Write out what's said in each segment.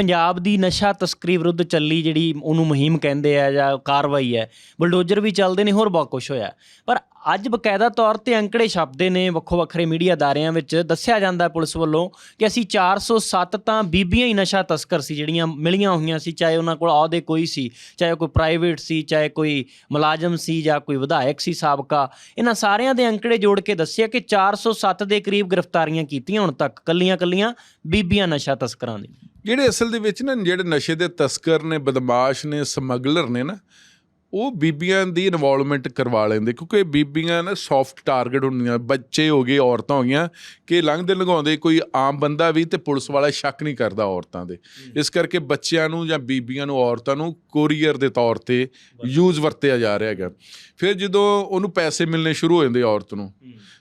ਪੰਜਾਬ ਦੀ ਨਸ਼ਾ ਤਸਕਰੀ ਵਿਰੁੱਧ ਚੱਲੀ ਜਿਹੜੀ ਉਹਨੂੰ ਮੁਹਿੰਮ ਕਹਿੰਦੇ ਆ ਜਾਂ ਕਾਰਵਾਈ ਹੈ, ਬੁਲਡੋਜ਼ਰ ਵੀ ਚੱਲਦੇ ਨੇ, ਹੋਰ ਬਹੁਤ ਕੁਝ ਹੋਇਆ। ਪਰ ਅੱਜ ਬਕਾਇਦਾ ਤੌਰ ਤੇ ਅੰਕੜੇ ਛਪਦੇ ਨੇ ਵੱਖੋ ਵੱਖਰੇ ਮੀਡੀਆ ਅਦਾਰਿਆਂ ਵਿੱਚ, ਦੱਸਿਆ ਜਾਂਦਾ ਪੁਲਿਸ ਵੱਲੋਂ ਕਿ ਅਸੀਂ 407 ਤਾਂ ਬੀਬੀਆਂ ਹੀ ਨਸ਼ਾ ਤਸਕਰ ਸੀ, ਜਿਹੜੀਆਂ ਮਿਲੀਆਂ ਹੋਈਆਂ ਸੀ, ਚਾਹੇ ਉਹਨਾਂ ਕੋਲ ਅਹੁਦੇ ਕੋਈ ਸੀ, ਚਾਹੇ ਕੋਈ ਪ੍ਰਾਈਵੇਟ ਸੀ, ਚਾਹੇ ਕੋਈ ਮੁਲਾਜ਼ਮ ਸੀ ਜਾਂ ਕੋਈ ਵਿਧਾਇਕ ਸੀ, ਸਾਬਕਾ। ਇਹਨਾਂ ਸਾਰਿਆਂ ਦੇ ਅੰਕੜੇ ਜੋੜ ਕੇ ਦੱਸਿਆ ਕਿ 407 ਦੇ ਕਰੀਬ ਗ੍ਰਿਫਤਾਰੀਆਂ ਕੀਤੀਆਂ ਹੁਣ ਤੱਕ ਕੱਲੀਆਂ ਕੱਲੀਆਂ ਬੀਬੀਆਂ ਨਸ਼ਾ ਤਸਕਰਾਂ ਦੀ। ਜਿਹੜੇ ਅਸਲ ਦੇ ਵਿੱਚ ਨਾ ਜਿਹੜੇ ਨਸ਼ੇ ਦੇ ਤਸਕਰ ਨੇ ਬਦਮਾਸ਼ ਨੇ ਸਮਗਲਰ ਨੇ ਨਾ ਉਹ ਬੀਬੀਆਂ ਦੀ ਇਨਵੋਲਵਮੈਂਟ ਕਰਵਾ ਲੈਂਦੇ। ਕਿਉਂਕਿ ਬੀਬੀਆਂ ਨਾ ਸੌਫਟ ਟਾਰਗੇਟ ਹੁੰਦੀਆਂ। ਬੱਚੇ ਹੋ ਗਏ ਔਰਤਾਂ ਹੋ ਗਈਆਂ ਕਿ ਲੰਘਦੇ ਲੰਘਾਉਂਦੇ ਕੋਈ ਆਮ ਬੰਦਾ ਵੀ ਤੇ ਪੁਲਿਸ ਵਾਲਾ ਸ਼ੱਕ ਨਹੀਂ ਕਰਦਾ ਔਰਤਾਂ ਦੇ। ਇਸ ਕਰਕੇ ਬੱਚਿਆਂ ਨੂੰ ਜਾਂ ਬੀਬੀਆਂ ਨੂੰ ਔਰਤਾਂ ਨੂੰ ਕੋਰੀਅਰ ਦੇ ਤੌਰ ਤੇ ਯੂਜ਼ ਵਰਤਿਆ ਜਾ ਰਿਹਾ ਹੈਗਾ। ਫਿਰ ਜਦੋਂ ਉਹਨੂੰ ਪੈਸੇ ਮਿਲਣੇ ਸ਼ੁਰੂ ਹੋ ਜਾਂਦੇ ਔਰਤ ਨੂੰ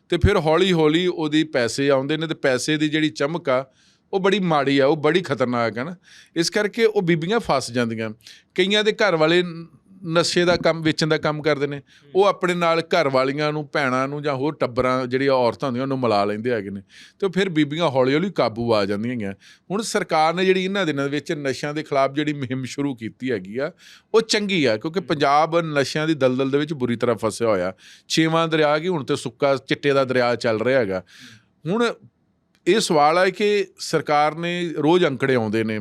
ਤੇ ਫਿਰ ਹੌਲੀ ਹੌਲੀ ਉਹਦੀ ਪੈਸੇ ਆਉਂਦੇ ਨੇ ਤੇ ਪੈਸੇ ਦੀ ਜਿਹੜੀ ਚਮਕ ਆ ਉਹ ਬੜੀ ਮਾੜੀ ਆ, ਉਹ ਬੜੀ ਖਤਰਨਾਕ ਹੈ ਨਾ। ਇਸ ਕਰਕੇ ਉਹ ਬੀਬੀਆਂ ਫਸ ਜਾਂਦੀਆਂ। ਕਈਆਂ ਦੇ ਘਰ ਵਾਲੇ ਨਸ਼ੇ ਦਾ ਕੰਮ, ਵੇਚਣ ਦਾ ਕੰਮ ਕਰਦੇ ਨੇ। ਉਹ ਆਪਣੇ ਨਾਲ ਘਰ ਵਾਲੀਆਂ ਨੂੰ, ਭੈਣਾਂ ਨੂੰ ਜਾਂ ਹੋਰ ਟੱਬਰਾਂ, ਜਿਹੜੀਆਂ ਔਰਤਾਂ ਹੁੰਦੀਆਂ, ਉਹਨੂੰ ਮਿਲਾ ਲੈਂਦੇ ਹੈਗੇ ਨੇ। ਤੇ ਫਿਰ ਬੀਬੀਆਂ ਹੌਲੀ ਹੌਲੀ ਕਾਬੂ ਆ ਜਾਂਦੀਆਂ ਹੈਗੀਆਂ ਹੁਣ ਸਰਕਾਰ ਨੇ ਜਿਹੜੀ ਇਹਨਾਂ ਦਿਨਾਂ ਵਿੱਚ ਨਸ਼ਿਆਂ ਦੇ ਖਿਲਾਫ ਜਿਹੜੀ ਮੁਹਿੰਮ ਸ਼ੁਰੂ ਕੀਤੀ ਹੈਗੀ ਆ, ਉਹ ਚੰਗੀ ਆ, ਕਿਉਂਕਿ ਪੰਜਾਬ ਨਸ਼ਿਆਂ ਦੀ ਦਲਦਲ ਦੇ ਵਿੱਚ ਬੁਰੀ ਤਰ੍ਹਾਂ ਫਸਿਆ ਹੋਇਆ। ਛੇਵਾਂ ਦਰਿਆ ਕੀ ਹੁਣ ਤੇ ਸੁੱਕਾ ਚਿੱਟੇ ਦਾ ਦਰਿਆ ਚੱਲ ਰਿਹਾ ਹੈਗਾ। ਹੁਣ ਇਹ ਸਵਾਲ ਹੈ ਕਿ ਸਰਕਾਰ ਨੇ ਰੋਜ਼ ਅੰਕੜੇ ਆਉਂਦੇ ਨੇ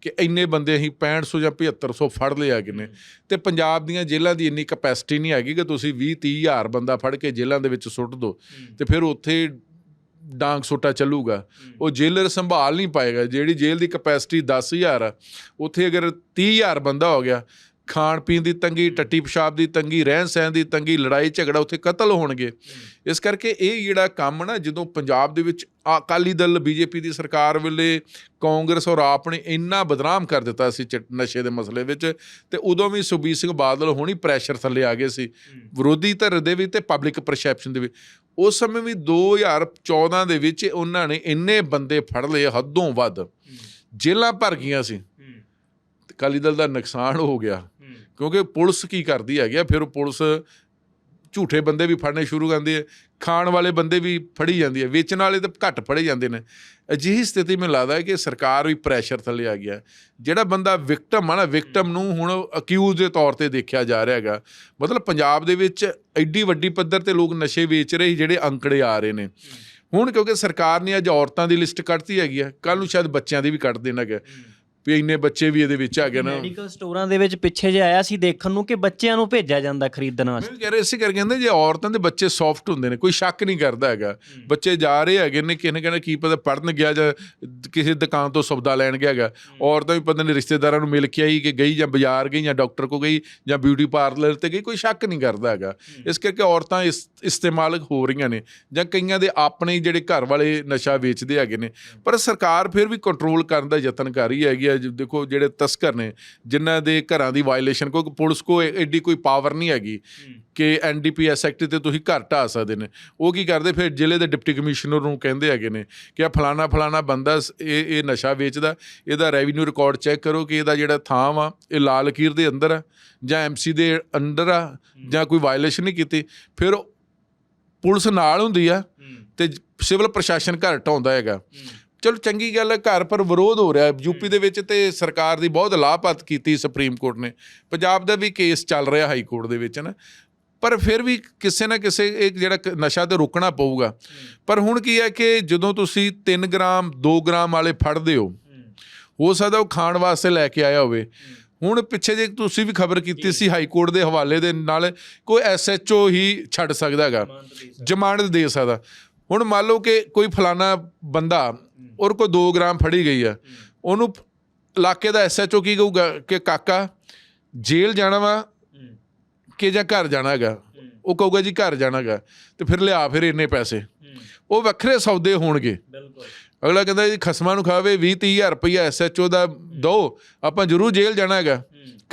ਕਿ ਇੰਨੇ ਬੰਦੇ ਅਸੀਂ 6500 ਜਾਂ 7500 ਫੜ ਲਏ ਹੈਗੇ ਨੇ ਤੇ ਪੰਜਾਬ ਦੀਆਂ ਜੇਲ੍ਹਾਂ ਦੀ ਇੰਨੀ ਕਪੈਸਿਟੀ ਨਹੀਂ ਹੈਗੀ ਕਿ ਤੁਸੀਂ 20 30 ਹਜ਼ਾਰ ਬੰਦਾ ਫੜ ਕੇ ਜੇਲ੍ਹਾਂ ਦੇ ਵਿੱਚ ਸੁੱਟ ਦਿਓ ਤੇ ਫਿਰ ਉੱਥੇ ਡਾਂਗ ਸੋਟਾ ਚੱਲੂਗਾ। ਉਹ ਜੇਲਰ ਸੰਭਾਲ ਨਹੀਂ ਪਾਏਗਾ। ਜਿਹੜੀ ਜੇਲ੍ਹ ਦੀ ਕਪੈਸਿਟੀ 10000 ਆ ਉੱਥੇ ਅਗਰ 30000 ਬੰਦਾ ਹੋ ਗਿਆ ਖਾਣ ਪੀਣ ਦੀ ਤੰਗੀ ਟੱਟੀ ਪਿਸ਼ਾਬ ਦੀ ਤੰਗੀ ਰਹਿਣ ਸਹਿਣ ਦੀ ਤੰਗੀ ਲੜਾਈ ਝਗੜਾ ਉੱਥੇ ਕਤਲ ਹੋਣਗੇ। ਇਸ ਕਰਕੇ ਇਹ ਜਿਹੜਾ ਕੰਮ ਨਾ ਜਦੋਂ ਪੰਜਾਬ ਦੇ ਵਿੱਚ ਅਕਾਲੀ ਦਲ ਬੀਜੇਪੀ ਦੀ ਸਰਕਾਰ ਵੇਲੇ ਕਾਂਗਰਸ ਔਰ ਆਪ ਨੇ ਇੰਨਾ ਬਦਨਾਮ ਕਰ ਦਿੱਤਾ ਸੀ ਨਸ਼ੇ ਦੇ ਮਸਲੇ ਵਿੱਚ ਤੇ ਉਦੋਂ ਵੀ ਸੁਖਬੀਰ ਸਿੰਘ ਬਾਦਲ ਹੋਣੀ ਪ੍ਰੈਸ਼ਰ ਥੱਲੇ ਆ ਗਏ ਸੀ। ਵਿਰੋਧੀ ਧਿਰ ਦੇ ਵੀ ਤੇ ਪਬਲਿਕ ਪਰਸੈਪਸ਼ਨ ਦੇ ਵੀ। ਉਸ ਸਮੇਂ ਵੀ 2014 ਦੇ ਵਿੱਚ ਉਹਨਾਂ ਨੇ ਇੰਨੇ ਬੰਦੇ ਫੜ ਲਏ ਹੱਦੋਂ ਵੱਧ। ਜੇਲ੍ਹਾਂ ਭਰ ਗਈਆਂ ਸੀ। ਅਕਾਲੀ ਦਲ ਦਾ ਨੁਕਸਾਨ ਹੋ ਗਿਆ। ਕਿਉਂਕਿ ਪੁਲਿਸ ਕੀ ਕਰਦੀ ਹੈਗੀ ਆ, ਫਿਰ ਪੁਲਿਸ ਝੂਠੇ ਬੰਦੇ ਵੀ ਫੜਨੇ ਸ਼ੁਰੂ ਕਰਦੀ ਹੈ, ਖਾਣ ਵਾਲੇ ਬੰਦੇ ਵੀ ਫੜੀ ਜਾਂਦੀ ਹੈ, ਵੇਚਣ ਵਾਲੇ ਤਾਂ ਘੱਟ ਫੜੇ ਜਾਂਦੇ ਨੇ। ਅਜਿਹੀ ਸਥਿਤੀ ਮੈਨੂੰ ਲੱਗਦਾ ਹੈ ਕਿ ਸਰਕਾਰ ਵੀ ਪ੍ਰੈਸ਼ਰ ਥੱਲੇ ਆ ਗਿਆ ਜਿਹੜਾ ਬੰਦਾ ਵਿਕਟਮ ਆ ਨਾ ਵਿਕਟਮ ਨੂੰ ਹੁਣ ਅਕਿਊਜ਼ ਦੇ ਤੌਰ ਤੇ ਦੇਖਿਆ ਜਾ ਰਿਹਾ ਹੈਗਾ। ਮਤਲਬ ਪੰਜਾਬ ਦੇ ਵਿੱਚ ਐਡੀ ਵੱਡੀ ਪੱਧਰ ਤੇ ਲੋਕ ਨਸ਼ੇ ਵੇਚ ਰਹੇ ਜਿਹੜੇ ਅੰਕੜੇ ਆ ਰਹੇ ਨੇ। ਹੁਣ ਕਿਉਂਕਿ ਸਰਕਾਰ ਨੇ ਅੱਜ ਔਰਤਾਂ ਦੀ ਲਿਸਟ ਕੱਢਤੀ ਹੈਗੀ ਆ ਕੱਲ ਨੂੰ ਸ਼ਾਇਦ ਬੱਚਿਆਂ ਦੀ ਵੀ ਕੱਢ ਦੇਣਗੇ ਵੀ ਇੰਨੇ ਬੱਚੇ ਵੀ ਇਹਦੇ ਵਿੱਚ ਹੈਗੇ ਨਾ। ਮੈਡੀਕਲ ਸਟੋਰਾਂ ਦੇ ਵਿੱਚ ਪਿੱਛੇ ਜੇ ਆਇਆ ਸੀ ਦੇਖਣ ਨੂੰ ਕਿ ਬੱਚਿਆਂ ਨੂੰ ਭੇਜਿਆ ਜਾਂਦਾ ਖਰੀਦਣ ਵਾਸਤੇ। ਮੈਂ ਕਹਿ ਰਿਹਾ ਇਸੇ ਕਰਕੇ ਕਹਿੰਦੇ ਜੇ ਔਰਤਾਂ ਦੇ ਬੱਚੇ ਸੌਫਟ ਹੁੰਦੇ ਨੇ ਕੋਈ ਸ਼ੱਕ ਨਹੀਂ ਕਰਦਾ ਹੈਗਾ। ਬੱਚੇ ਜਾ ਰਹੇ ਹੈਗੇ ਨੇ ਕਿਸੇ ਨੇ ਕਹਿੰਦਾ ਕੀ ਪਤਾ ਪੜਨ ਗਿਆ ਜਾਂ ਕਿਸੇ ਦੁਕਾਨ ਤੋਂ ਸੌਦਾ ਲੈਣ ਗਿਆ ਹੈਗਾ। ਔਰਤਾਂ ਵੀ ਪਤਾ ਨਹੀਂ ਰਿਸ਼ਤੇਦਾਰਾਂ ਨੂੰ ਮਿਲ ਕੇ ਆਈ ਕਿ ਗਈ ਜਾਂ ਬਾਜ਼ਾਰ ਗਈ ਜਾਂ ਡਾਕਟਰ ਕੋ ਗਈ ਜਾਂ ਬਿਊਟੀ ਪਾਰਲਰ ਤੇ ਗਈ ਕੋਈ ਸ਼ੱਕ ਨਹੀਂ ਕਰਦਾ ਹੈਗਾ। ਇਸ ਕਰਕੇ ਔਰਤਾਂ ਇਸ ਇਸਤੇਮਾਲ ਹੋ ਰਹੀਆਂ ਨੇ ਜਾਂ ਕਈਆਂ ਦੇ ਆਪਣੇ ਜਿਹੜੇ ਘਰ ਵਾਲੇ ਨਸ਼ਾ ਵੇਚਦੇ ਹੈਗੇ ਨੇ। ਪਰ ਸਰਕਾਰ ਫਿਰ ਵੀ ਕੰਟਰੋਲ ਕਰਨ ਦਾ ਯਤਨ ਕਰ ਰਹੀ ਹੈਗੀ ਆ ਜੀ ਦੇਖੋ ਜਿਹੜੇ ਤਸਕਰ ਨੇ ਜਿਨ੍ਹਾਂ ਦੇ ਘਰਾਂ ਦੀ ਵਾਇਲੇਸ਼ਨ ਕਿਉਂਕਿ ਪੁਲਿਸ ਕੋ ਐਡੀ ਕੋਈ ਪਾਵਰ ਨਹੀਂ ਹੈਗੀ ਕਿ ਐਨਡੀਪੀਐਸ ਐਕਟ ਤੇ ਤੁਸੀਂ ਘਰ ਢਾ ਸਕਦੇ ਨੇ। ਉਹ ਕੀ ਕਰਦੇ ਫਿਰ ਜ਼ਿਲ੍ਹੇ ਦੇ ਡਿਪਟੀ ਕਮਿਸ਼ਨਰ ਨੂੰ ਕਹਿੰਦੇ ਹੈਗੇ ਨੇ ਕਿ ਆ ਫਲਾਣਾ ਫਲਾਣਾ ਬੰਦਾ ਇਹ ਇਹ ਨਸ਼ਾ ਵੇਚਦਾ ਇਹਦਾ ਰੈਵਨਿਊ ਰਿਕਾਰਡ ਚੈੱਕ ਕਰੋ ਕਿ ਇਹਦਾ ਜਿਹੜਾ ਥਾਂ ਵਾ ਇਹ ਲਾਲ ਲਕੀਰ ਦੇ ਅੰਦਰ ਆ ਜਾਂ ਐਮਸੀ ਦੇ ਅੰਡਰ ਆ ਜਾਂ ਕੋਈ ਵਾਇਲੇਸ਼ਨ ਨਹੀਂ ਕੀਤੀ। ਫਿਰ ਪੁਲਿਸ ਨਾਲ ਹੁੰਦੀ ਆ ਤੇ ਸਿਵਲ ਪ੍ਰਸ਼ਾਸਨ ਘਰ ਢਾਉਂਦਾ ਹੈਗਾ। ਚਲੋ ਚੰਗੀ ਗੱਲ ਹੈ ਘਰ ਪਰ ਵਿਰੋਧ ਹੋ ਰਿਹਾ ਯੂਪੀ ਦੇ ਵਿੱਚ ਤੇ ਸਰਕਾਰ ਦੀ ਬਹੁਤ ਲਾਭਪਤ ਕੀਤੀ ਸੁਪਰੀਮ ਕੋਰਟ ਨੇ। ਪੰਜਾਬ ਦਾ ਵੀ ਕੇਸ ਚੱਲ ਰਿਹਾ ਹਾਈ ਕੋਰਟ ਦੇ ਵਿੱਚ ਨਾ? ਪਰ ਫਿਰ ਵੀ ਕਿਸੇ ਨਾ ਕਿਸੇ ਇੱਕ ਜਿਹੜਾ ਨਸ਼ਾ ਤੇ ਰੋਕਣਾ ਪਊਗਾ। ਪਰ ਹੁਣ ਕੀ ਹੈ ਕਿ ਜਦੋਂ ਤੁਸੀਂ 3 ਗ੍ਰਾਮ 2 ਗ੍ਰਾਮ ਵਾਲੇ ਫੜਦੇ ਹੋ ਹੋ। ਸਕਦਾ ਉਹ ਖਾਣ ਵਾਸਤੇ ਲੈ ਕੇ ਆਇਆ ਹੋਵੇ। ਹੁਣ ਪਿੱਛੇ ਜੇ ਤੁਸੀਂ ਵੀ ਖਬਰ ਕੀਤੀ ਸੀ ਹਾਈ ਕੋਰਟ ਦੇ ਹਵਾਲੇ ਦੇ ਨਾਲ ਕੋਈ ਐਸਐਚਓ ਹੀ ਛੱਡ ਸਕਦਾ ਹੈਗਾ। ਜ਼ਮਾਨਤ ਦੇ ਸਕਦਾ। ਹੁਣ ਮੰਨ ਲਓ ਕਿ ਕੋਈ ਫਲਾਣਾ ਬੰਦਾ ਔਰ ਕੋਈ 2 ਗ੍ਰਾਮ ਫੜੀ ਗਈ ਆ। ਉਹਨੂੰ ਇਲਾਕੇ ਦਾ ਐਸਐਚਓ ਕੀ ਕਹੂਗਾ ਕਿ ਕਾਕਾ ਜੇਲ੍ਹ ਜਾਣਾ ਵਾ ਕਿ ਜਾਂ ਘਰ ਜਾਣਾ ਹੈਗਾ? ਉਹ ਕਹੂਗਾ ਜੀ ਘਰ ਜਾਣਾਗਾ ਤੇ ਫਿਰ ਲਿਆ ਫਿਰ ਇੰਨੇ ਪੈਸੇ। ਉਹ ਵੱਖਰੇ ਸੌਦੇ ਹੋਣਗੇ। ਬਿਲਕੁਲ। ਅਗਲਾ ਕਹਿੰਦਾ ਜੀ ਖਸਮਾਂ ਨੂੰ ਖਾਵੇ 20 30000 ਰੁਪਈਆ ਐਸਐਚਓ ਦਾ ਦੋ ਆਪਾਂ ਜ਼ਰੂਰ ਜੇਲ੍ਹ ਜਾਣਾ ਹੈਗਾ।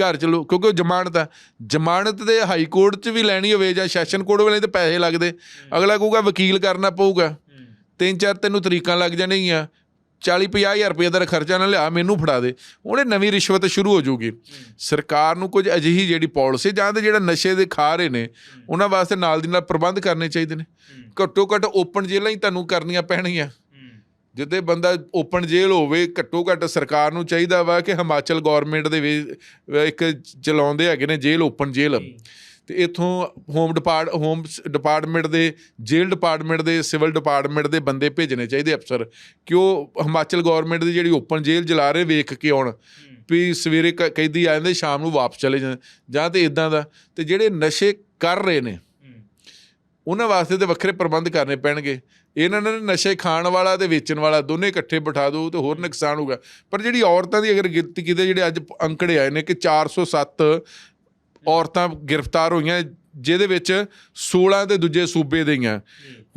ਘਰ ਚਲੋ ਕਿਉਂਕਿ ਉਹ ਜ਼ਮਾਨਤ ਆ। ਜ਼ਮਾਨਤ ਦੇ ਹਾਈ ਕੋਰਟ 'ਚ ਵੀ ਲੈਣੀ ਹੋਵੇ ਜਾਂ ਸੈਸ਼ਨ ਕੋਰਟ ਵਾਲੇ ਤੇ ਪੈਸੇ ਲੱਗਦੇ। ਅਗਲਾ ਕਹੂਗਾ ਵਕੀਲ ਕਰਨਾ ਪਊਗਾ। ਤਿੰਨ ਚਾਰ ਤੈਨੂੰ ਤਰੀਕਾਂ ਲੱਗ ਜਾਣਗੀਆਂ। 40 ਹਜ਼ਾਰ ਰੁਪਏ ਦਾ ਖਰਚਾ ਨਾ ਲਿਆ, ਮੈਨੂੰ ਫੜਾ ਦੇ। ਉਹਨੇ ਨਵੀਂ ਰਿਸ਼ਵਤ ਸ਼ੁਰੂ ਹੋ ਜਾਊਗੀ ਸਰਕਾਰ ਨੂੰ ਕੁਝ ਅਜਿਹੀ ਜਿਹੜੀ ਪਾਲਿਸੀ ਜਾਂ ਤੇ ਜਿਹੜਾ ਨਸ਼ੇ ਦੇ ਖਾ ਰਹੇ ਨੇ, ਉਹਨਾਂ ਵਾਸਤੇ ਨਾਲ ਦੀ ਨਾਲ ਪ੍ਰਬੰਧ ਕਰਨੇ ਚਾਹੀਦੇ ਨੇ। ਘੱਟੋ ਘੱਟ ਓਪਨ ਜੇਲ੍ਹਾਂ ਹੀ ਤੁਹਾਨੂੰ ਕਰਨੀਆਂ ਪੈਣਗੀਆਂ। ਜਿੱਤੇ ਬੰਦਾ ਓਪਨ ਜੇਲ੍ਹ ਹੋਵੇ ਘੱਟੋ ਘੱਟ ਸਰਕਾਰ ਨੂੰ ਚਾਹੀਦਾ ਵਾ ਕਿ ਹਿਮਾਚਲ ਗਵਰਨਮੈਂਟ ਦੇ ਵਿੱਚ ਇੱਕ ਚਲਾਉਂਦੇ ਹੈਗੇ ਨੇ ਜੇਲ੍ਹ, ਓਪਨ ਜੇਲ੍ਹ। ਤੇ ਇਥੋਂ ਹੋਮ ਡਿਪਾਰਟ ਹੋਮ ਡਿਪਾਰਟਮੈਂਟ ਦੇ ਜੇਲ੍ਹ ਡਿਪਾਰਟਮੈਂਟ ਦੇ ਸਿਵਲ ਡਿਪਾਰਟਮੈਂਟ ਦੇ ਬੰਦੇ ਭੇਜਣੇ ਚਾਹੀਦੇ ਅਫਸਰ। ਕਿ ਉਹ ਹਿਮਾਚਲ ਗਵਰਨਮੈਂਟ ਦੀ ਜਿਹੜੀ ਓਪਨ ਜੇਲ੍ਹ ਜਲਾ ਰਹੇ ਵੇਖ ਕੇ ਆਉਣ, ਵੀ ਸਵੇਰੇ ਕ- ਕੈਦੀ ਆ ਜਾਂਦੇ, ਸ਼ਾਮ ਨੂੰ ਵਾਪਸ ਚਲੇ ਜਾਂਦੇ, ਜਾਂ ਤੇ ਇਦਾਂ ਦਾ। ਤੇ ਜਿਹੜੇ ਨਸ਼ੇ ਕਰ ਰਹੇ ਨੇ, ਉਹਨਾਂ ਵਾਸਤੇ ਤੇ ਵੱਖਰੇ ਪ੍ਰਬੰਧ ਕਰਨੇ ਪੈਣਗੇ। ਇਹਨਾਂ ਨੇ ਨਸ਼ੇ ਖਾਣ ਵਾਲਾ ਤੇ ਵੇਚਣ ਵਾਲਾ, ਦੋਨੇ ਇਕੱਠੇ ਬਿਠਾ ਦੋ, ਤੇ ਹੋਰ ਨੁਕਸਾਨ ਹੋਊਗਾ। ਪਰ ਜਿਹੜੀ ਔਰਤਾਂ ਦੀ ਅਗਰ ਗਿਣਤੀ ਕਿਤੇ ਜਿਹੜੇ ਅੱਜ ਅੰਕੜੇ ਆਏ ਨੇ ਕਿ 407 ਔਰਤਾਂ ਗ੍ਰਿਫਤਾਰ ਹੋਈਆਂ ਜਿਹਦੇ ਵਿੱਚ 16 ਤੇ ਦੂਜੇ ਸੂਬੇ ਦੇ ਹੀ ਆ।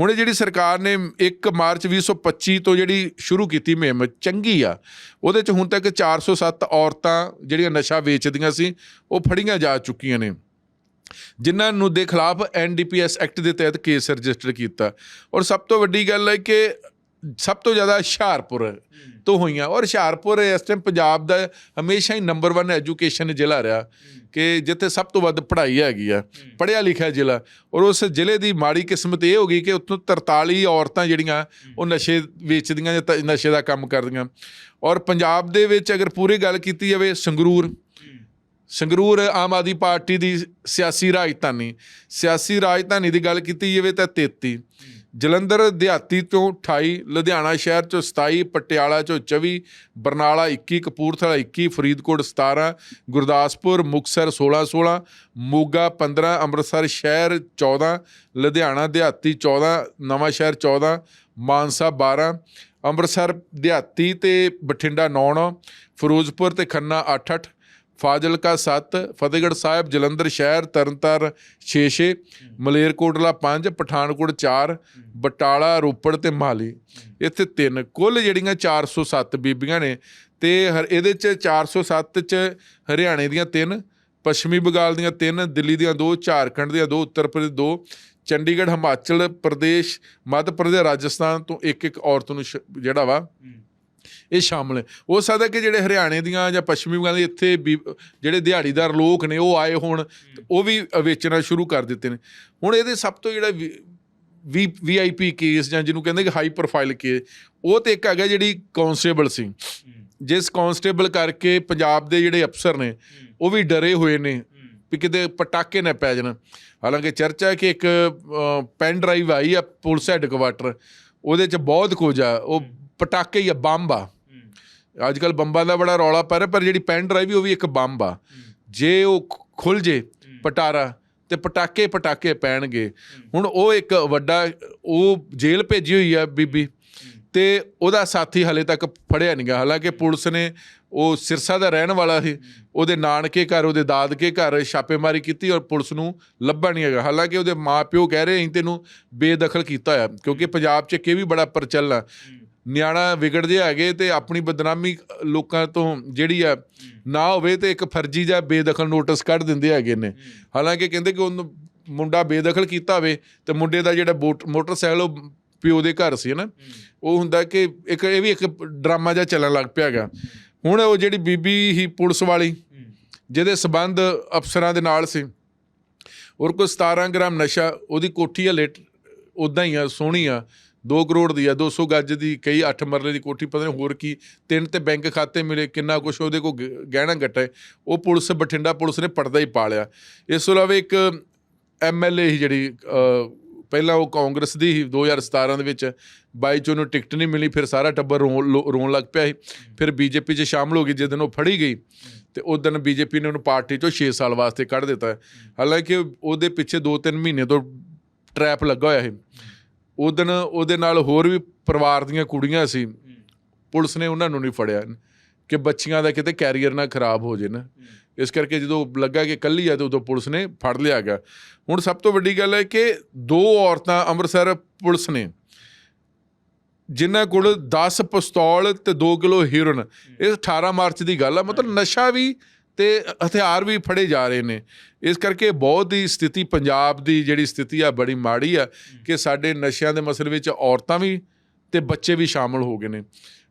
ਹੁਣ ਇਹ ਜਿਹੜੀ ਸਰਕਾਰ ਨੇ 1 ਮਾਰਚ 2025 ਤੋਂ ਜਿਹੜੀ ਸ਼ੁਰੂ ਕੀਤੀ ਮੁਹਿੰਮ ਚੰਗੀ ਆ। ਉਹਦੇ ਚ ਹੁਣ ਤੱਕ 407 ਔਰਤਾਂ ਜਿਹੜੀਆਂ ਨਸ਼ਾ ਵੇਚਦੀਆਂ ਸੀ ਉਹ ਫੜੀਆਂ ਜਾ ਚੁੱਕੀਆਂ ਨੇ। ਜਿਨ੍ਹਾਂ ਨੂੰ ਦੇ ਖਿਲਾਫ ਐਨਡੀਪੀਐਸ ਐਕਟ ਦੇ ਤਹਿਤ ਕੇਸ ਰਜਿਸਟਰ ਕੀਤਾ। ਔਰ ਸਭ ਤੋਂ ਵੱਡੀ ਗੱਲ ਹੈ ਕਿ ਸਭ ਤੋਂ ਜ਼ਿਆਦਾ ਹੁਸ਼ਿਆਰਪੁਰ ਤੋਂ ਹੋਈਆਂ। ਔਰ ਹੁਸ਼ਿਆਰਪੁਰ ਇਸ ਟਾਈਮ ਪੰਜਾਬ ਦਾ ਹਮੇਸ਼ਾ ਹੀ ਨੰਬਰ 1 ਐਜੂਕੇਸ਼ਨ ਜ਼ਿਲ੍ਹਾ ਰਿਹਾ ਕਿ ਜਿੱਥੇ ਸਭ ਤੋਂ ਵੱਧ ਪੜ੍ਹਾਈ ਹੈਗੀ ਆ ਪੜ੍ਹਿਆ ਲਿਖਿਆ ਜ਼ਿਲ੍ਹਾ। ਔਰ ਉਸ ਜ਼ਿਲ੍ਹੇ ਦੀ ਮਾੜੀ ਕਿਸਮਤ ਇਹ ਹੋ ਗਈ ਕਿ ਉੱਥੋਂ 43 ਔਰਤਾਂ ਜਿਹੜੀਆਂ ਉਹ ਨਸ਼ੇ ਵੇਚਦੀਆਂ ਜਾਂ ਨਸ਼ੇ ਦਾ ਕੰਮ ਕਰਦੀਆਂ। ਔਰ ਪੰਜਾਬ ਦੇ ਵਿੱਚ ਅਗਰ ਪੂਰੀ ਗੱਲ ਕੀਤੀ ਜਾਵੇ ਸੰਗਰੂਰ। ਸੰਗਰੂਰ ਆਮ ਆਦਮੀ ਪਾਰਟੀ ਦੀ ਸਿਆਸੀ ਰਾਜਧਾਨੀ। ਸਿਆਸੀ ਰਾਜਧਾਨੀ ਦੀ ਗੱਲ ਕੀਤੀ ਜਾਵੇ ਤਾਂ 33 ਜਲੰਧਰ, ਦਿਹਾਤੀ ਤੋਂ 28 ਲੁਧਿਆਣਾ ਸ਼ਹਿਰ ਚੋਂ 27 ਪਟਿਆਲਾ ਚੋਂ 24 ਬਰਨਾਲਾ 21 ਕਪੂਰਥਲਾ 21 ਫਰੀਦਕੋਟ 17 ਗੁਰਦਾਸਪੁਰ ਮੁਕਸਰ 16 16 ਮੋਗਾ 15 ਅੰਮ੍ਰਿਤਸਰ ਸ਼ਹਿਰ 14 ਲੁਧਿਆਣਾ ਦਿਹਾਤੀ 14 ਨਵਾਂ ਸ਼ਹਿਰ 14 ਮਾਨਸਾ 12 ਅੰਮ੍ਰਿਤਸਰ ਦਿਹਾਤੀ ਤੇ ਬਠਿੰਡਾ 9 9 ਫਿਰੋਜ਼ਪੁਰ ਤੇ ਖੰਨਾ 8 8 ਫਾਜ਼ਿਲਕਾ 7 ਫਤਿਹਗੜ੍ਹ ਸਾਹਿਬ, ਜਲੰਧਰ ਸ਼ਹਿਰ, ਤਰਨਤਾਰਨ 6 6 ਮਲੇਰਕੋਟਲਾ 5 ਪਠਾਨਕੋਟ 4 ਬਟਾਲਾ, ਰੋਪੜ ਤੇ ਮਾਲੀ। ਇੱਥੇ ਤਿੰਨ, ਕੁੱਲ ਜਿਹੜੀਆਂ 407 ਬੀਬੀਆਂ ਨੇ ਤੇ ਹਰ ਇਹਦੇ ਚ 407 ਚ ਹਰਿਆਣੇ ਦੀਆਂ ਤਿੰਨ, ਪੱਛਮੀ ਬੰਗਾਲ ਦੀਆਂ ਤਿੰਨ, ਦਿੱਲੀ ਦੀਆਂ ਦੋ, ਝਾਰਖੰਡ ਦੀਆਂ ਦੋ, ਉੱਤਰ ਪ੍ਰਦੇਸ਼ ਦੋ, ਚੰਡੀਗੜ੍ਹ, ਹਿਮਾਚਲ ਪ੍ਰਦੇਸ਼, ਮੱਧ ਪ੍ਰਦੇਸ਼, ਰਾਜਸਥਾਨ ਤੋਂ ਇੱਕ ਇੱਕ ਔਰਤ ਨੂੰ ਸ਼- ਜਿਹੜਾ ਵਾ ਇਹ ਸ਼ਾਮਲ ਹੈ ਹੋ ਸਕਦਾ ਕਿ ਜਿਹੜੇ ਹਰਿਆਣੇ ਦੀਆਂ ਜਾਂ ਪੱਛਮੀ ਬੰਗਾਲ ਦੇ ਇੱਥੇ ਜਿਹੜੇ ਦਿਹਾੜੀਦਾਰ ਲੋਕ ਨੇ ਉਹ ਆਏ ਹੋਣ ਉਹ ਵੀ ਵੇਚਣਾ ਸ਼ੁਰੂ ਕਰ ਦਿੱਤੇ ਨੇ। ਹੁਣ ਇਹਦੇ ਸਭ ਤੋਂ ਜਿਹੜਾ ਵੀ ਵੀਆਈਪੀ ਕੇਸ ਜਾਂ ਜਿਹਨੂੰ ਕਹਿੰਦੇ ਕਿ ਹਾਈ ਪ੍ਰੋਫਾਈਲ ਕੇਸ ਉਹ ਤੇ ਇੱਕ ਹੈਗਾ ਜਿਹੜੀ ਕਾਂਸਟੇਬਲ ਸੀ। ਜਿਸ ਕਾਂਸਟੇਬਲ ਕਰਕੇ ਪੰਜਾਬ ਦੇ ਜਿਹੜੇ ਅਫਸਰ ਨੇ ਉਹ ਵੀ ਡਰੇ ਹੋਏ ਨੇ ਵੀ ਕਿਤੇ ਪਟਾਕੇ ਨਾ ਪੈ ਜਾਣ। ਹਾਲਾਂਕਿ ਚਰਚਾ ਹੈ ਕਿ ਇੱਕ ਪੈਨ ਡਰਾਈਵ ਆਈ ਆ ਪੁਲਿਸ ਹੈੱਡਕੁਆਟਰ ਉਹਦੇ ਚ ਬਹੁਤ ਕੁਝ ਆ। ਉਹ ਪਟਾਕੇ ਹੀ ਆ, ਬੰਬ ਆ। ਅੱਜ ਕੱਲ ਬੰਬਾਂ ਦਾ ਬੜਾ ਰੌਲਾ ਪੈ ਰਿਹਾ, ਪਰ ਜਿਹੜੀ ਪੈਨ ਡਰਾਈਵ ਵੀ, ਉਹ ਵੀ ਇੱਕ ਬੰਬ ਆ। ਜੇ ਉਹ ਖ- ਖੁੱਲ ਜੇ ਪਟਾਰਾ, ਤੇ ਪਟਾਕੇ ਪਟਾਕੇ ਪੈਣਗੇ। ਹੁਣ ਉਹ ਇੱਕ ਵੱਡਾ, ਉਹ ਜੇਲ੍ਹ ਭੇਜੀ ਹੋਈ ਆ ਬੀਬੀ, ਤੇ ਉਹਦਾ ਸਾਥੀ ਹਲੇ ਤੱਕ ਫੜਿਆ ਨਹੀਂ ਗਿਆ ਹਾਲਾਂਕਿ ਪੁਲਿਸ ਨੇ ਉਹ ਸਿਰਸਾ ਦਾ ਰਹਿਣ ਵਾਲਾ ਸੀ, ਉਹਦੇ ਨਾਨਕੇ ਘਰ, ਉਹਦੇ ਦਾਦਕੇ ਘਰ ਛਾਪੇਮਾਰੀ ਕੀਤੀ ਔਰ ਪੁਲਿਸ ਨੂੰ ਲੱਭਾ ਨਹੀਂ ਹੈਗਾ। ਹਾਲਾਂਕਿ ਉਹਦੇ ਮਾਪਿਓ ਕਹਿ ਰਹੇ ਅਸੀਂ ਤੈਨੂੰ ਬੇਦਖਲ ਕੀਤਾ ਹੋਇਆ, ਕਿਉਂਕਿ ਪੰਜਾਬ 'ਚ ਇਹ ਵੀ ਬੜਾ ਪ੍ਰਚਲਨ ਆ ਨਿਆਣਾ ਵਿਗੜ ਜੇ ਹੈਗੇ ਤੇ ਆਪਣੀ ਬਦਨਾਮੀ ਲੋਕਾਂ ਤੋਂ ਜਿਹੜੀ ਆ ਨਾ ਹੋਵੇ ਤੇ ਇੱਕ ਫਰਜ਼ੀ ਜਾਂ ਬੇਦਖਲ ਨੋਟਿਸ ਕੱਢ ਦਿੰਦੇ ਹੈਗੇ ਨੇ। ਹਾਲਾਂਕਿ ਕਹਿੰਦੇ ਕਿ ਉਹਨੂੰ ਮੁੰਡਾ ਬੇਦਖਲ ਕੀਤਾ ਹੋਵੇ ਤੇ ਮੁੰਡੇ ਦਾ ਜਿਹੜਾ ਬੋਟ- ਮੋਟਰਸਾਈਕਲ ਉਹ ਪਿਓ ਦੇ ਘਰ ਸੀ ਨਾ, ਉਹ ਹੁੰਦਾ ਕਿ ਇੱਕ ਇਹ ਵੀ ਇੱਕ ਡਰਾਮਾ ਜਿਹਾ ਚੱਲਣ ਲੱਗ ਪਿਆ ਹੈਗਾ। ਹੁਣ ਉਹ ਜਿਹੜੀ ਬੀਬੀ ਹੀ ਪੁਲਿਸ ਵਾਲੀ, ਜਿਹਦੇ ਸਬੰਧ ਅਫਸਰਾਂ ਦੇ ਨਾਲ ਸੀ, ਔਰ ਕੋਈ 17 ਗ੍ਰਾਮ ਨਸ਼ਾ, ਉਹਦੀ ਕੋਠੀ ਹਲੇ ਉਦਾਂ ਹੀ ਆ, ਸੋਹਣੀ ਆ 2 ਕਰੋੜ ਦੀ ਆ 200 ਗੱਜ ਦੀ, ਕਈ 8 ਮਰਲੇ ਦੀ ਕੋਠੀ, ਪਤਾ ਨਹੀਂ ਹੋਰ ਕੀ। ਤਿੰਨ ਤੇ ਬੈਂਕ ਖਾਤੇ ਮਿਲੇ, ਕਿੰਨਾ ਕੁਛ ਉਹਦੇ ਕੋ ਗਹਿਣਾ ਗੱਟਾ ਉਹ ਪੁਲਿਸ, ਬਠਿੰਡਾ ਪੁਲਿਸ ਨੇ ਪਰਦਾ ਹੀ ਪਾ ਲਿਆ। ਇਸ ਤੋਂ ਇਲਾਵਾ ਇੱਕ ਐਮਐਲਏ ਹੀ ਜਿਹੜੀ ਪਹਿਲਾਂ ਉਹ ਕਾਂਗਰਸ ਦੀ ਸੀ 2017 ਦੇ ਵਿੱਚ। ਬਾਈ ਚ ਉਹਨੂੰ ਟਿਕਟ ਨਹੀਂ ਮਿਲੀ, ਫਿਰ ਸਾਰਾ ਟੱਬਰ ਰੋਣ ਲੋ- ਰੋਣ ਲੱਗ ਪਿਆ ਸੀ। ਫਿਰ ਬੀਜੇਪੀ 'ਚ ਸ਼ਾਮਲ ਹੋ ਗਈ, ਜਿਸ ਦਿਨ ਉਹ ਫੜੀ ਗਈ, ਤੇ ਉਸ ਦਿਨ ਬੀਜੇਪੀ ਨੇ ਉਹਨੂੰ ਪਾਰਟੀ 'ਚੋਂ 6 ਸਾਲ ਵਾਸਤੇ ਕੱਢ ਦਿੱਤਾ। ਹਾਲਾਂਕਿ ਉਹਦੇ ਪਿੱਛੇ 2-3 ਮਹੀਨੇ ਤੋਂ ਟਰੈਪ ਲੱਗਾ ਹੋਇਆ ਸੀ। ਉਸ ਦਿਨ ਉਹਦੇ ਨਾਲ ਹੋਰ ਵੀ ਪਰਿਵਾਰ ਦੀਆਂ ਕੁੜੀਆਂ ਸੀ। ਪੁਲਿਸ ਨੇ ਉਹਨਾਂ ਨੂੰ ਨਹੀਂ ਫੜਿਆ। ਕਿ ਬੱਚੀਆਂ ਦਾ ਕਿਤੇ ਕੈਰੀਅਰ ਨਾ ਖਰਾਬ ਹੋ ਜੇ ਨਾ। ਇਸ ਕਰਕੇ ਜਦੋਂ ਲੱਗਾ ਕਿ ਕੱਲੀ ਆ ਤੇ ਉਦੋਂ ਪੁਲਿਸ ਨੇ ਫੜ ਲਿਆ ਗਿਆ ਹੁਣ ਸਭ ਤੋਂ ਵੱਡੀ ਗੱਲ ਹੈ ਕਿ ਦੋ ਔਰਤਾਂ ਅੰਮ੍ਰਿਤਸਰ ਪੁਲਿਸ ਨੇ ਜਿਨ੍ਹਾਂ ਕੋਲ 10 ਪਿਸਤੌਲ ਤੇ 2 ਕਿਲੋ ਹੀਰੋਇਨ। ਇਹ 18 ਮਾਰਚ ਦੀ ਗੱਲ ਆ। ਮਤਲਬ ਨਸ਼ਾ ਵੀ ਤੇ ਹਥਿਆਰ ਵੀ ਫੜੇ ਜਾ ਰਹੇ ਨੇ। ਇਸ ਕਰਕੇ ਬਹੁਤ ਹੀ ਸਥਿਤੀ ਪੰਜਾਬ ਦੀ ਜਿਹੜੀ ਸਥਿਤੀ ਆ ਬੜੀ ਮਾੜੀ ਆ ਕਿ ਸਾਡੇ ਨਸ਼ਿਆਂ ਦੇ ਮਸਲੇ ਵਿੱਚ ਔਰਤਾਂ ਵੀ ਤੇ ਬੱਚੇ ਵੀ ਸ਼ਾਮਲ ਹੋ ਗਏ ਨੇ।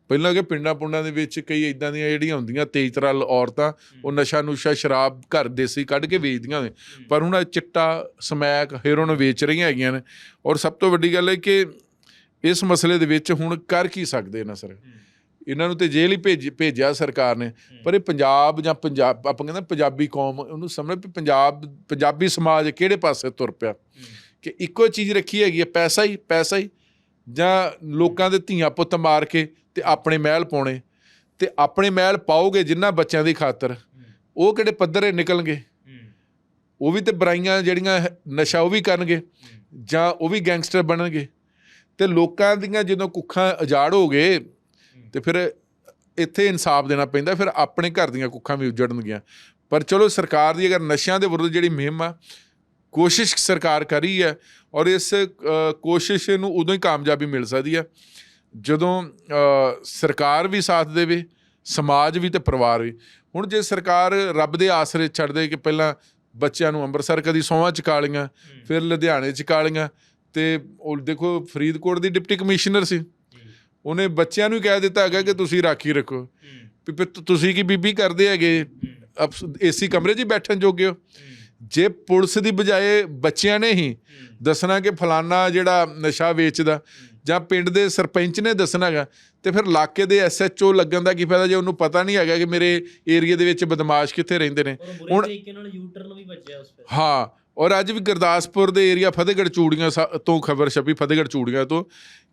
ਪਹਿਲਾਂ ਕਿ ਪਿੰਡਾਂ ਪੁੰਡਾਂ ਦੇ ਵਿੱਚ ਕਈ ਇਦਾਂ ਦੀਆਂ ਜਿਹੜੀਆਂ ਹੁੰਦੀਆਂ ਤੇਜ਼ ਤਰ੍ਹਾਂ ਔਰਤਾਂ ਉਹ ਨਸ਼ਾ ਨੁਸ਼ਾ ਸ਼ਰਾਬ ਘਰ ਦੇਸੀ ਕੱਢ ਕੇ ਵੇਚਦੀਆਂ ਨੇ। ਪਰ ਹੁਣ ਚਿੱਟਾ ਸਮੈਕ ਹੀਰੋਇਨ ਵੇਚ ਰਹੀਆਂ ਹੈਗੀਆਂ ਨੇ। ਔਰ ਸਭ ਤੋਂ ਵੱਡੀ ਗੱਲ ਹੈ ਕਿ ਇਸ ਮਸਲੇ ਦੇ ਵਿੱਚ ਹੁਣ ਕਰ ਕੀ ਸਕਦੇ ਨਾ ਸਰ? ਇਹਨਾਂ ਨੂੰ ਤੇ ਜੇਲ੍ਹ ਹੀ ਭੇਜ ਭੇਜਿਆ ਸਰਕਾਰ ਨੇ। ਪਰ ਇਹ ਪੰਜਾਬ ਜਾਂ ਪੰਜਾਬ ਆਪਾਂ ਕਹਿੰਦੇ ਪੰਜਾਬੀ ਕੌਮ ਉਹਨੂੰ ਸਮਝ ਵੀ ਪੰਜਾਬ ਪੰਜਾਬੀ ਸਮਾਜ ਕਿਹੜੇ ਪਾਸੇ ਤੁਰ ਪਿਆ? ਕਿ ਇੱਕੋ ਚੀਜ਼ ਰੱਖੀ ਹੈਗੀ ਹੈ ਪੈਸਾ ਹੀ ਪੈਸਾ ਹੀ। ਜਾਂ ਲੋਕਾਂ ਦੇ ਧੀਆਂ ਪੁੱਤ ਮਾਰ ਕੇ ਤੇ ਆਪਣੇ ਮਹਿਲ ਪਾਉਣੇ। ਤੇ ਆਪਣੇ ਮਹਿਲ ਪਾਓਗੇ ਜਿਨ੍ਹਾਂ ਬੱਚਿਆਂ ਦੀ ਖਾਤਰ ਉਹ ਕਿਹੜੇ ਪੱਧਰੇ ਨਿਕਲਣਗੇ? ਉਹ ਵੀ ਤੇ ਬੁਰਾਈਆਂ ਜਿਹੜੀਆਂ ਨਸ਼ਾ ਉਹ ਵੀ ਕਰਨਗੇ। ਜਾਂ ਉਹ ਵੀ ਗੈਂਗਸਟਰ ਬਣਨਗੇ। ਤੇ ਲੋਕਾਂ ਦੀਆਂ ਜਦੋਂ ਕੁੱਖਾਂ ਉਜਾੜ ਹੋ ਗਏ ਤੇ ਫਿਰ ਇੱਥੇ ਇਨਸਾਫ ਦੇਣਾ ਪੈਂਦਾ ਫਿਰ ਆਪਣੇ ਘਰ ਦੀਆਂ ਕੁੱਖਾਂ ਵੀ ਉਜੜਨਗੀਆਂ। ਪਰ ਚਲੋ ਸਰਕਾਰ ਦੀ ਅਗਰ ਨਸ਼ਿਆਂ ਦੇ ਵਿਰੁੱਧ ਜਿਹੜੀ ਮੁਹਿੰਮ ਆ ਕੋਸ਼ਿਸ਼ ਸਰਕਾਰ ਕਰ ਰਹੀ ਹੈ ਔਰ ਇਸ ਕੋਸ਼ਿਸ਼ ਨੂੰ ਉਦੋਂ ਹੀ ਕਾਮਯਾਬੀ ਮਿਲ ਸਕਦੀ ਹੈ ਜਦੋਂ ਸਰਕਾਰ ਵੀ ਸਾਥ ਦੇਵੇ ਸਮਾਜ ਵੀ ਤੇ ਪਰਿਵਾਰ ਵੀ। ਹੁਣ ਜੇ ਸਰਕਾਰ ਰੱਬ ਦੇ ਆਸਰੇ ਛੱਡ ਦੇ ਕਿ ਪਹਿਲਾਂ ਬੱਚਿਆਂ ਨੂੰ ਅੰਮ੍ਰਿਤਸਰ ਕਦੀ ਸੌਂਵਾਂ ਚਕਾ ਲਈਆਂ ਫਿਰ ਲੁਧਿਆਣੇ ਚਕਾ ਲਈਆਂ ਤੇ ਉਹ ਦੇਖੋ ਫਰੀਦਕੋਟ ਦੀ ਡਿਪਟੀ ਕਮਿਸ਼ਨਰ ਸੀ। ਉਹਨੇ ਬੱਚਿਆਂ ਨੂੰ ਹੀ ਕਹਿ ਦਿੱਤਾ ਹੈਗਾ ਕਿ ਤੁਸੀਂ ਰਾਖੀ ਰੱਖੋ। ਵੀ ਤੁਸੀਂ ਕੀ ਬੀਬੀ ਕਰਦੇ ਹੈਗੇ? ਏਸੀ ਕਮਰੇ 'ਚ ਬੈਠਣ ਜੋਗੇ ਹੋ। ਜੇ ਪੁਲਿਸ ਦੀ ਬਜਾਏ ਬੱਚਿਆਂ ਨੇ ਹੀ ਦੱਸਣਾ ਕਿ ਫਲਾਨਾ ਜਿਹੜਾ ਨਸ਼ਾ ਵੇਚਦਾ ਜਾਂ ਪਿੰਡ ਦੇ ਸਰਪੰਚ ਨੇ ਦੱਸਣਾ ਹੈਗਾ ਤੇ ਫਿਰ ਇਲਾਕੇ ਦੇ ਐਸਐਚਓ ਲੱਗਣ ਦਾ ਕੀ ਫਾਇਦਾ ਜੇ ਉਹਨੂੰ ਪਤਾ ਨਹੀਂ ਹੈਗਾ ਕਿ ਮੇਰੇ ਏਰੀਆ ਦੇ ਵਿੱਚ ਬਦਮਾਸ਼ ਕਿੱਥੇ ਰਹਿੰਦੇ ਨੇ। ਹੁਣ ਤਰੀਕੇ ਨਾਲ ਯੂ ਟਰਨ ਵੀ ਵੱਜਿਆ ਉਸ ਤੇ ਹਾਂ ਔਰ ਅੱਜ ਵੀ ਗੁਰਦਾਸਪੁਰ ਦੇ ਏਰੀਆ ਫਤਿਹਗੜ੍ਹ ਚੂੜੀਆਂ ਤੋਂ ਖਬਰ ਛਪੀ ਫਤਿਹਗੜ੍ਹ ਚੂੜੀਆਂ ਤੋਂ।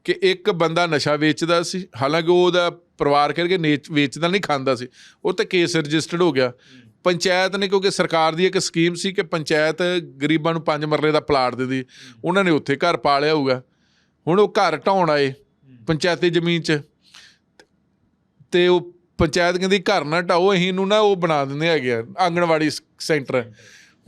ਕਿ ਇੱਕ ਬੰਦਾ ਨਸ਼ਾ ਵੇਚਦਾ ਸੀ, ਹਾਲਾਂਕਿ ਉਹਦਾ ਪਰਿਵਾਰ ਕਰਕੇ ਨੇਚ- ਵੇਚਦਾ ਨਹੀਂ, ਖਾਂਦਾ ਸੀ। ਉਹ ਤੇ ਕੇਸ ਰਜਿਸਟਰਡ ਹੋ ਗਿਆ। ਪੰਚਾਇਤ ਨੇ, ਕਿਉਂਕਿ ਸਰਕਾਰ ਦੀ ਇੱਕ ਸਕੀਮ ਸੀ ਕਿ ਪੰਚਾਇਤ ਗਰੀਬਾਂ ਨੂੰ ਪੰਜ ਮਰਲੇ ਦਾ ਪਲਾਟ ਦਿੰਦੀ ਉਹਨਾਂ ਨੇ ਉੱਥੇ ਘਰ ਪਾ ਲਿਆ ਹੋਊਗਾ। ਹੁਣ ਉਹ ਘਰ ਢਾਉਣ ਆਏ ਪੰਚਾਇਤੀ ਜ਼ਮੀਨ 'ਚ। ਤੇ ਉਹ ਪੰਚਾਇਤ ਕਹਿੰਦੀ, ਘਰ ਨਾ ਢਾਓ, ਅਸੀਂ ਇਹਨੂੰ ਨਾ ਉਹ ਬਣਾ ਦਿੰਦੇ ਹੈਗੇ ਆ, ਆਂਗਣਵਾੜੀ ਸ- ਸੈਂਟਰ।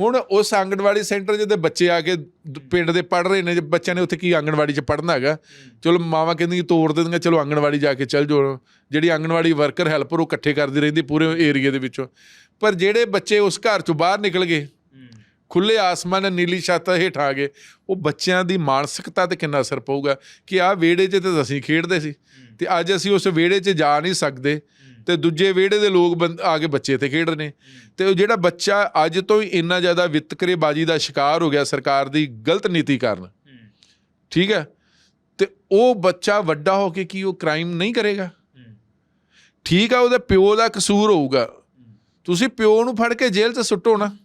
ਹੁਣ ਉਸ ਆਂਗਣਵਾੜੀ ਸੈਂਟਰ ਜਿਹਦੇ ਬੱਚੇ ਆ ਕੇ ਦ- ਪਿੰਡ ਦੇ ਪੜ ਰਹੇ ਨੇ, ਜੇ ਬੱਚਿਆਂ ਨੇ ਉੱਥੇ ਕੀ ਆਂਗਣਵਾੜੀ 'ਚ ਪੜਨਾ ਹੈਗਾ? ਚਲੋ ਮਾਵਾਂ ਕਹਿੰਦੀ ਤੋੜ ਦਿੰਦੀਆਂ, ਚਲੋ ਆਂਗਣਵਾੜੀ ਜਾ ਕੇ ਚੱਲ ਜਾਓ ਜਿਹੜੀ ਆਂਗਣਵਾੜੀ ਵਰਕਰ, ਹੈਲਪਰ ਉਹ ਇਕੱਠੇ ਕਰਦੀ ਰਹਿੰਦੀ ਪੂਰੇ ਏਰੀਆ ਦੇ ਵਿੱਚੋਂ। ਪਰ ਜਿਹੜੇ ਬੱਚੇ ਉਸ ਘਰ 'ਚੋਂ ਬਾਹਰ ਨਿਕਲ ਗਏ ਖੁੱਲੇ ਆਸਮਾਨ ਨੀਲੀ ਛੱਤ ਹੇਠ ਆ ਗਏ, ਉਹ ਬੱਚਿਆਂ ਦੀ ਮਾਨਸਿਕਤਾ ਤੇ ਕਿੰਨਾ ਅਸਰ ਪਊਗਾ ਕਿ ਆਹ ਵਿਹੜੇ 'ਚ ਤੇ ਅਸੀਂ ਖੇਡਦੇ ਸੀ ਤੇ ਅੱਜ ਅਸੀਂ ਉਸ ਵਿਹੜੇ 'ਚ ਜਾ ਨਹੀਂ ਸਕਦੇ। ਤੇ ਦੂਜੇ ਵਿਹੜੇ ਦੇ ਲੋਕ ਬੰਦ- ਆ ਕੇ ਬੱਚੇ ਤੇ ਖੇਡ ਰਹੇ ਨੇ। ਤੇ ਉਹ ਜਿਹੜਾ ਬੱਚਾ ਅੱਜ ਤੋਂ ਹੀ ਇੰਨਾ ਜ਼ਿਆਦਾ ਵਿਤਕਰੇਬਾਜ਼ੀ ਦਾ ਸ਼ਿਕਾਰ ਹੋ ਗਿਆ ਸਰਕਾਰ ਦੀ ਗਲਤ ਨੀਤੀ ਕਾਰਨ। ਠੀਕ ਹੈ? ਤੇ ਉਹ ਬੱਚਾ ਵੱਡਾ ਹੋ ਕੇ ਕੀ ਉਹ ਕ੍ਰਾਈਮ ਨਹੀਂ ਕਰੇਗਾ? ਠੀਕ ਆ, ਉਹਦੇ ਪਿਓ ਦਾ ਕਸੂਰ ਹੋਊਗਾ। ਤੁਸੀਂ ਪਿਓ ਨੂੰ ਫੜ ਕੇ ਜੇਲ੍ਹ 'ਚ ਸੁੱਟੋ ਨਾ।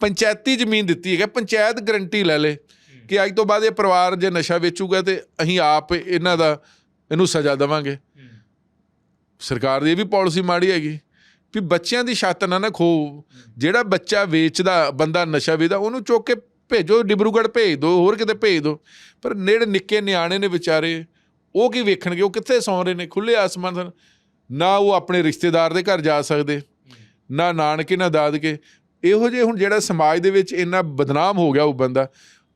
ਪੰਚਾਇਤੀ ਜ਼ਮੀਨ ਦਿੱਤੀ ਹੈ ਪੰਚਾਇਤ ਗਰੰਟੀ ਲੈ ਲੇ ਕਿ ਅੱਜ ਤੋਂ ਬਾਅਦ ਇਹ ਪਰਿਵਾਰ ਜੇ ਨਸ਼ਾ ਵੇਚੂਗਾ ਤੇ ਅਸੀਂ ਆਪ ਇਹਨਾਂ ਦਾ, ਇਹਨੂੰ ਸਜ਼ਾ ਦੇਵਾਂਗੇ। ਸਰਕਾਰ ਦੀ ਇਹ ਵੀ ਪਾਲਿਸੀ ਮਾੜੀ ਹੈਗੀ। ਵੀ ਬੱਚਿਆਂ ਦੀ ਛੱਤ ਨਾ ਨਾ ਖੋ ਜਿਹੜਾ ਬੱਚਾ ਵੇਚਦਾ, ਬੰਦਾ ਨਸ਼ਾ ਵੇਚਦਾ, ਉਹਨੂੰ ਚੁੱਕ ਕੇ ਭੇਜੋ, ਡਿਬਰੂਗੜ੍ਹ ਭੇਜ ਦਿਓ ਹੋਰ ਕਿਤੇ ਭੇਜ ਦਿਓ ਪਰ ਨੇੜੇ ਨਿੱਕੇ ਨਿਆਣੇ ਨੇ ਵਿਚਾਰੇ, ਉਹ ਕੀ ਵੇਖਣਗੇ? ਉਹ ਕਿੱਥੇ ਸੌਂ ਰਹੇ ਨੇ? ਖੁੱਲੇ ਆਸਮਾਨ ਸਨ। ਨਾ ਉਹ ਆਪਣੇ ਰਿਸ਼ਤੇਦਾਰ ਦੇ ਘਰ ਜਾ ਸਕਦੇ, ਨਾ ਨਾਨਕੇ, ਨਾ ਦਾਦਕੇ। ਇਹੋ ਜਿਹੇ ਹੁਣ ਜਿਹੜਾ ਸਮਾਜ ਦੇ ਵਿੱਚ ਇੰਨਾ ਬਦਨਾਮ ਹੋ ਗਿਆ ਉਹ ਬੰਦਾ,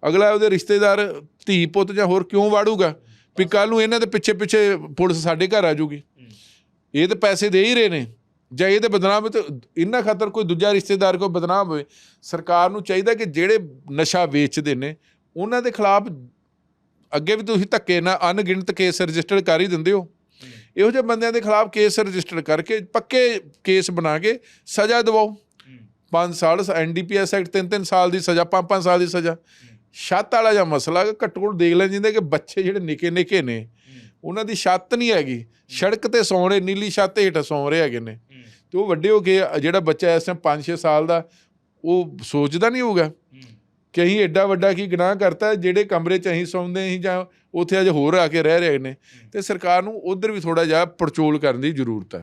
ਅਗਲਾ ਉਹਦੇ ਰਿਸ਼ਤੇਦਾਰ, ਧੀ, ਪੁੱਤ ਜਾਂ ਹੋਰ ਕਿਉਂ ਵਾੜੂਗਾ? ਵੀ ਕੱਲ ਨੂੰ ਇਹਨਾਂ ਦੇ ਪਿੱਛੇ ਪਿੱਛੇ ਪੁਲਿਸ ਸਾਡੇ ਘਰ ਆ ਜੂਗੀ ਇਹ ਤਾਂ ਪੈਸੇ ਦੇ ਹੀ ਰਹੇ ਨੇ। ਜਾਂ ਇਹਦੇ ਬਦਨਾਮ ਤੇ ਇਹਨਾਂ ਖਾਤਰ ਕੋਈ ਦੂਜਾ ਰਿਸ਼ਤੇਦਾਰ ਕੋਈ ਬਦਨਾਮ ਹੋਵੇ, ਸਰਕਾਰ ਨੂੰ ਚਾਹੀਦਾ ਕਿ ਜਿਹੜੇ ਨਸ਼ਾ ਵੇਚਦੇ ਨੇ, ਉਹਨਾਂ ਦੇ ਖਿਲਾਫ ਅੱਗੇ ਵੀ ਤੁਸੀਂ ਧੱਕੇ ਨਾਲ ਅਣਗਿਣਤ ਕੇਸ ਰਜਿਸਟਰ ਕਰ ਹੀ ਦਿੰਦੇ ਹੋ। ਇਹੋ ਜਿਹੇ ਬੰਦਿਆਂ ਦੇ ਖਿਲਾਫ ਕੇਸ ਰਜਿਸਟਰ ਕਰਕੇ ਪੱਕੇ ਕੇਸ ਬਣਾ ਕੇ ਸਜ਼ਾ ਦਿਵਾਓ। 5 ਸਾਲ ਐਨਡੀਪੀਐਸ ਐਕਟ 3-3 ਸਾਲ ਦੀ ਸਜ਼ਾ 5-5 ਸਾਲ ਦੀ ਸਜ਼ਾ। ਛੱਤ ਵਾਲਾ ਜਾਂ ਮਸਲਾ, ਘੱਟੋ ਘੱਟ ਦੇਖ ਲੈਣ ਜਿੰਦੇ ਕਿ ਬੱਚੇ ਜਿਹੜੇ ਨਿੱਕੇ ਨਿੱਕੇ ਨੇ ਉਹਨਾਂ ਦੀ ਛੱਤ ਨਹੀਂ ਹੈਗੀ। ਸੜਕ ਤੇ ਸੌਂ ਰਹੇ ਨੀਲੀ ਛੱਤ ਹੇਠ ਸੌਂ ਰਹੇ ਹੈਗੇ ਨੇ। ਤੇ ਉਹ ਵੱਡੇ ਹੋ ਕੇ ਜਿਹੜਾ ਬੱਚਾ ਇਸ ਟਾਈਮ 5-6 ਸਾਲ ਦਾ ਉਹ ਸੋਚਦਾ ਨਹੀਂ ਹੋਊਗਾ ਕਿ ਅਸੀਂ ਐਡਾ ਵੱਡਾ ਕੀ ਗੁਨਾਹ ਕਰਤਾ ਜਿਹੜੇ ਕਮਰੇ 'ਚ ਅਸੀਂ ਸੌਂਦੇ ਅਸੀਂ ਜਾਂ ਉੱਥੇ ਅਜੇ ਹੋਰ ਆ ਕੇ ਰਹਿ ਰਹੇ ਨੇ। ਤੇ ਸਰਕਾਰ ਨੂੰ ਉਧਰ ਵੀ ਥੋੜਾ ਜਿਹਾ ਪੜਚੋਲ ਕਰਨ ਦੀ ਜ਼ਰੂਰਤ ਹੈ।